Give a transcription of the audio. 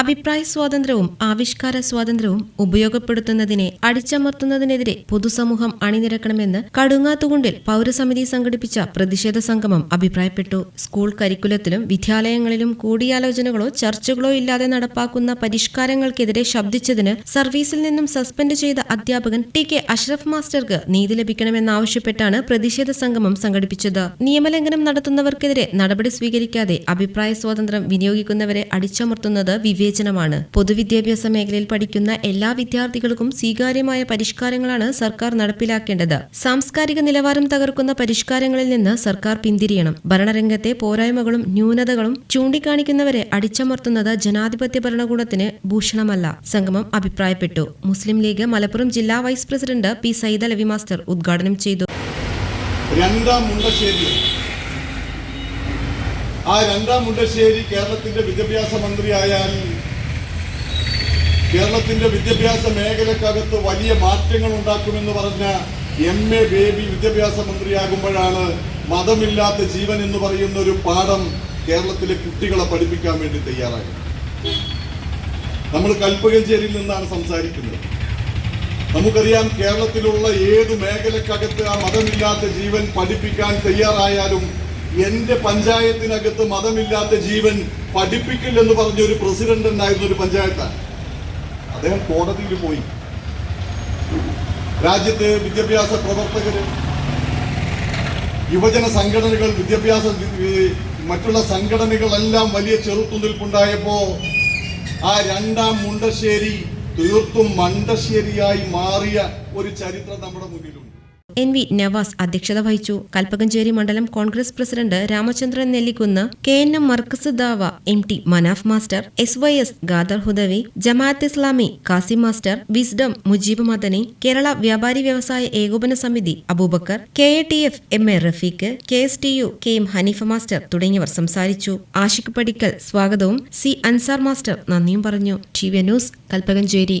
അഭിപ്രായ സ്വാതന്ത്ര്യവും ആവിഷ്കാര സ്വാതന്ത്ര്യവും ഉപയോഗപ്പെടുത്തുന്നതിനെ അടിച്ചമർത്തുന്നതിനെതിരെ പൊതുസമൂഹം അണിനിരക്കണമെന്ന് കടുങ്ങാത്തുകുണ്ടിൽ പൗരസമിതി സംഘടിപ്പിച്ച പ്രതിഷേധ സംഗമം അഭിപ്രായപ്പെട്ടു. സ്കൂൾ കരിക്കുലത്തിലും വിദ്യാലയങ്ങളിലും കൂടിയാലോചനകളോ ചർച്ചകളോ ഇല്ലാതെ നടപ്പാക്കുന്ന പരിഷ്കാരങ്ങൾക്കെതിരെ ശബ്ദിച്ചതിന് സർവീസിൽ നിന്നും സസ്പെൻഡ് ചെയ്ത അധ്യാപകൻ ടി കെ അഷ്റഫ് മാസ്റ്റർക്ക് നീതി ലഭിക്കണമെന്നാവശ്യപ്പെട്ടാണ് പ്രതിഷേധ സംഗമം സംഘടിപ്പിച്ചത്. നിയമലംഘനം നടത്തുന്നവർക്കെതിരെ നടപടി സ്വീകരിക്കാതെ അഭിപ്രായ സ്വാതന്ത്ര്യം വിനിയോഗിക്കുന്നവരെ അടിച്ചമർത്തുന്നത് വിവേചനമാണ്. പൊതുവിദ്യാഭ്യാസ മേഖലയിൽ പഠിക്കുന്ന എല്ലാ വിദ്യാർത്ഥികൾക്കും സ്വീകാര്യമായ പരിഷ്കാരങ്ങളാണ് സർക്കാർ നടപ്പിലാക്കേണ്ടത്. സാംസ്കാരിക നിലവാരം തകർക്കുന്ന പരിഷ്കാരങ്ങളിൽ നിന്ന് സർക്കാർ പിന്തിരിയണം. ഭരണരംഗത്തെ പോരായ്മകളും ന്യൂനതകളും ചൂണ്ടിക്കാണിക്കുന്നവരെ അടിച്ചമർത്തുന്നത് ജനാധിപത്യ ഭരണകൂടത്തിന് ഭൂഷണമല്ല സംഗമം അഭിപ്രായപ്പെട്ടു. മുസ്ലിം ലീഗ് മലപ്പുറം ജില്ലാ vice president P. Saidalavi master ഉദ്ഘാടനം ചെയ്തു. രണ്ടാം മുണ്ടശ്ശേരി ആ രണ്ടാം മുണ്ടശ്ശേരി കേരളത്തിന്റെ വിദ്യാഭ്യാസ മന്ത്രിയായാൽ കേരളത്തിന്റെ വിദ്യാഭ്യാസ മേഖലക്കകത്ത് വലിയ മാറ്റങ്ങൾ ഉണ്ടാക്കുമെന്ന് പറഞ്ഞ എം എ ബേബി വിദ്യാഭ്യാസ മന്ത്രിയാകുമ്പോഴാണ് മതമില്ലാത്ത ജീവൻ എന്ന് പറയുന്ന ഒരു പാഠം കേരളത്തിലെ കുട്ടികളെ പഠിപ്പിക്കാൻ വേണ്ടി തയ്യാറായത്. നമ്മൾ കൽപ്പകഞ്ചേരിയിൽ നിന്നാണ് സംസാരിക്കുന്നത്. നമുക്കറിയാം കേരളത്തിലുള്ള ഏത് മേഖലക്കകത്ത് ആ മതമില്ലാത്ത ജീവൻ പഠിപ്പിക്കാൻ തയ്യാറായാലും എന്റെ പഞ്ചായത്തിനകത്ത് മതമില്ലാത്ത ജീവൻ പഠിപ്പിക്കില്ലെന്ന് പറഞ്ഞ ഒരു പ്രസിഡന്റ് ഉണ്ടായിരുന്ന ഒരു പഞ്ചായത്താണ് അദ്ദേഹം കോടതിയിൽ പോയി. രാജ്യത്തെ വിദ്യാഭ്യാസ പ്രവർത്തകര് യുവജന സംഘടനകൾ വിദ്യാഭ്യാസ മറ്റുള്ള സംഘടനകളെല്ലാം വലിയ ചെറുത്തുനിൽപ്പുണ്ടായപ്പോ ആ രണ്ടാം മുണ്ടശ്ശേരി തീർത്തും മണ്ടശ്ശേരിയായി മാറിയ ഒരു ചരിത്രം നമ്മുടെ മുന്നിലുണ്ട്. എൻ വി നവാസ് അധ്യക്ഷത വഹിച്ചു. കൽപ്പകഞ്ചേരി മണ്ഡലം Congress president Ramachandran Nellikkunnu K N M Markaz Dawa M T Manaf master S Y S Gadar Hudavi Jamaat Islami Kasi master wisdom Mujeeb Madani Kerala Vyapari Vyavasayi Ekopana Samithi Aboobacker K A T F M A Rafeeq K S T U K M Haneefa master തുടങ്ങിയവർ സംസാരിച്ചു. ആഷിഖ് പടിക്കൽ സ്വാഗതവും C Ansar master നന്ദിയും പറഞ്ഞു. T V news Kalpakancheri.